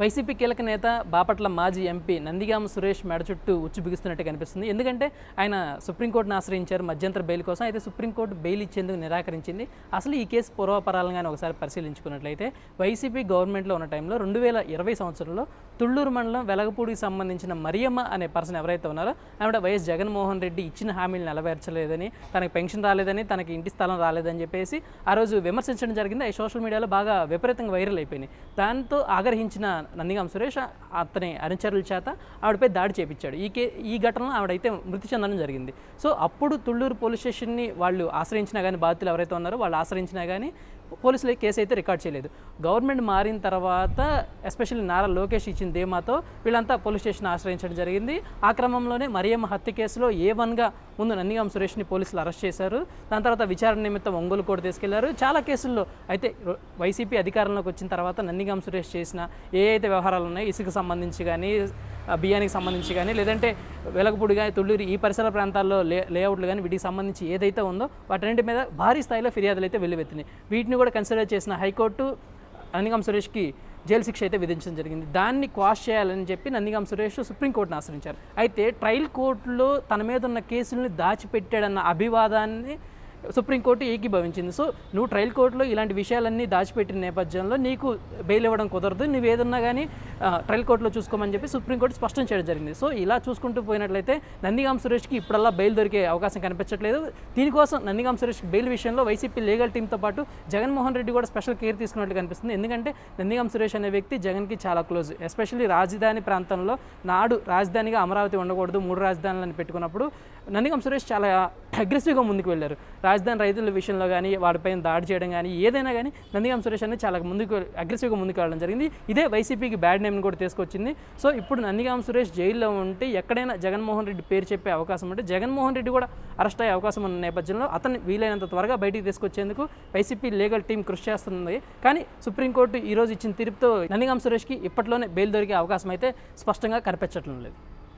YCP కీలక నేత బాపట్ల మాజీ ఎంపీ నందిగామ సురేష్ మెడ చుట్టూ ఉచ్చు బిగుస్తున్నట్టు కనిపిస్తుంది. ఎందుకంటే ఆయన సుప్రీంకోర్టును ఆశ్రయించారు మధ్యంతర బెయిల్ కోసం. అయితే సుప్రీంకోర్టు బెయిల్ ఇచ్చేందుకు నిరాకరించింది. అసలు ఈ కేసు పూర్వపరాలంగానే ఒకసారి పరిశీలించుకున్నట్లయితే వైసీపీ గవర్నమెంట్లో ఉన్న టైంలో రెండు వేల ఇరవై సంవత్సరంలో తుళ్ళూరు మండలం వెలగపూడికి సంబంధించిన మరియమ్మ అనే పర్సన్ ఎవరైతే ఉన్నారో ఆవిడ వైఎస్ జగన్మోహన్ రెడ్డి ఇచ్చిన హామీలు నెరవేర్చలేదని తనకి పెన్షన్ రాలేదని తనకి ఇంటి స్థలం రాలేదని చెప్పేసి ఆ రోజు విమర్శించడం జరిగింది. అవి సోషల్ మీడియాలో బాగా విపరీతంగా వైరల్ అయిపోయినాయి. దాంతో ఆగ్రహించిన నందిగాం సురేష్ అతని అనుచరుల చేత ఆవిడపై దాడి చేపించాడు. ఈ కే ఈ ఘటనలో ఆవిడైతే మృతి చెందడం జరిగింది. సో అప్పుడు తుళ్ళూరు పోలీస్ స్టేషన్ని వాళ్ళు ఆశ్రయించినా కానీ బాధితులు ఎవరైతే ఉన్నారో వాళ్ళు ఆశ్రయించినా కానీ పోలీసులు కేసు అయితే రికార్డ్ చేయలేదు. గవర్నమెంట్ మారిన తర్వాత ఎస్పెషల్లీ నారా లోకేష్ ఇచ్చిన ధీమాతో వీళ్ళంతా పోలీస్ స్టేషన్ ఆశ్రయించడం జరిగింది. ఆ క్రమంలోనే మరియమ్మ హత్య కేసులో ఏ వన్గా ముందు నందిగాం సురేష్ని పోలీసులు అరెస్ట్ చేశారు. దాని తర్వాత విచారణ నిమిత్తం ఒంగోలు కోర్టు తీసుకెళ్ళారు. చాలా కేసుల్లో అయితే వైసీపీ అధికారంలోకి వచ్చిన తర్వాత నందిగాం సురేష్ చేసిన ఏ అయితే వ్యవహారాలు ఉన్నాయో ఇసుకు సంబంధించి కానీ బియ్యానికి సంబంధించి కానీ లేదంటే వెలగపూడి కానీ తుళ్ళూరు ఈ పరిసర ప్రాంతాల్లో లే లేఅవుట్లు కానీ వీటికి సంబంధించి ఏదైతే ఉందో వాటన్నింటి మీద భారీ స్థాయిలో ఫిర్యాదులు అయితే వెల్లువెత్తినాయి. వీటిని కూడా కన్సిడర్ చేసిన హైకోర్టు నందిగాం సురేష్కి జైలు శిక్ష అయితే విధించడం జరిగింది. దాన్ని క్వాష్ చేయాలని చెప్పి నందిగం సురేష్ సుప్రీంకోర్టును ఆశ్రయించారు. అయితే ట్రయల్ కోర్టులో తన మీద ఉన్న కేసుల్ని దాచిపెట్టాడన్న అభివాదాన్ని సుప్రీంకోర్టు ఏకీభవించింది. సో నువ్వు ట్రయల్ కోర్టులో ఇలాంటి విషయాలన్నీ దాచిపెట్టిన నేపథ్యంలో నీకు బెయిల్ ఇవ్వడం కుదరదు. నువ్వు ఏదన్నా కానీ ట్రయల్ కోర్టులో చూసుకోమని చెప్పి సుప్రీంకోర్టు స్పష్టం చేయడం జరిగింది. సో ఇలా చూసుకుంటూ పోయినట్లయితే నందిగాం సురేష్కి ఇప్పుడల్లా బెయిల్ దొరికే అవకాశం కనిపించట్లేదు. దీనికోసం నందిగాం సురేష్ బెయిల్ విషయంలో వైసీపీ లీగల్ టీంతో పాటు జగన్మోహన్ రెడ్డి కూడా స్పెషల్ కేర్ తీసుకున్నట్లు కనిపిస్తుంది. ఎందుకంటే నందిగాం సురేష్ అనే వ్యక్తి జగన్కి చాలా క్లోజ్. ఎస్పెషల్లీ రాజధాని ప్రాంతంలో నాడు రాజధానిగా అమరావతి ఉండకూడదు మూడు రాజధానులను పెట్టుకున్నప్పుడు నందిగం సురేష్ చాలా అగ్రెసివ్గా ముందుకు వెళ్ళారు. రాజధాని రైతుల విషయంలో కానీ వాడిపైన దాడి చేయడం కానీ ఏదైనా కానీ నందిగాం సురేష్ అనేది చాలా ముందుకు అగ్రెసివ్గా ముందుకు వెళ్ళడం జరిగింది. ఇదే వైసీపీకి బ్యాడ్ నేమ్ని కూడా తీసుకొచ్చింది. సో ఇప్పుడు నందిగామ సురేష్ జైల్లో ఉంటే ఎక్కడైనా జగన్మోహన్ రెడ్డి పేరు చెప్పే అవకాశం ఉంటే జగన్మోహన్ రెడ్డి కూడా అరెస్ట్ అయ్యే అవకాశం ఉన్న నేపథ్యంలో అతన్ని వీలైనంత త్వరగా బయటికి తీసుకొచ్చేందుకు వైసీపీ లీగల్ టీం కృషి చేస్తుంది. కానీ సుప్రీంకోర్టు ఈ రోజు ఇచ్చిన తీర్పుతో నందిగామ సురేష్కి ఇప్పట్లోనే బెయిల్ దొరికే అవకాశం అయితే స్పష్టంగా కనిపించట్లేదు.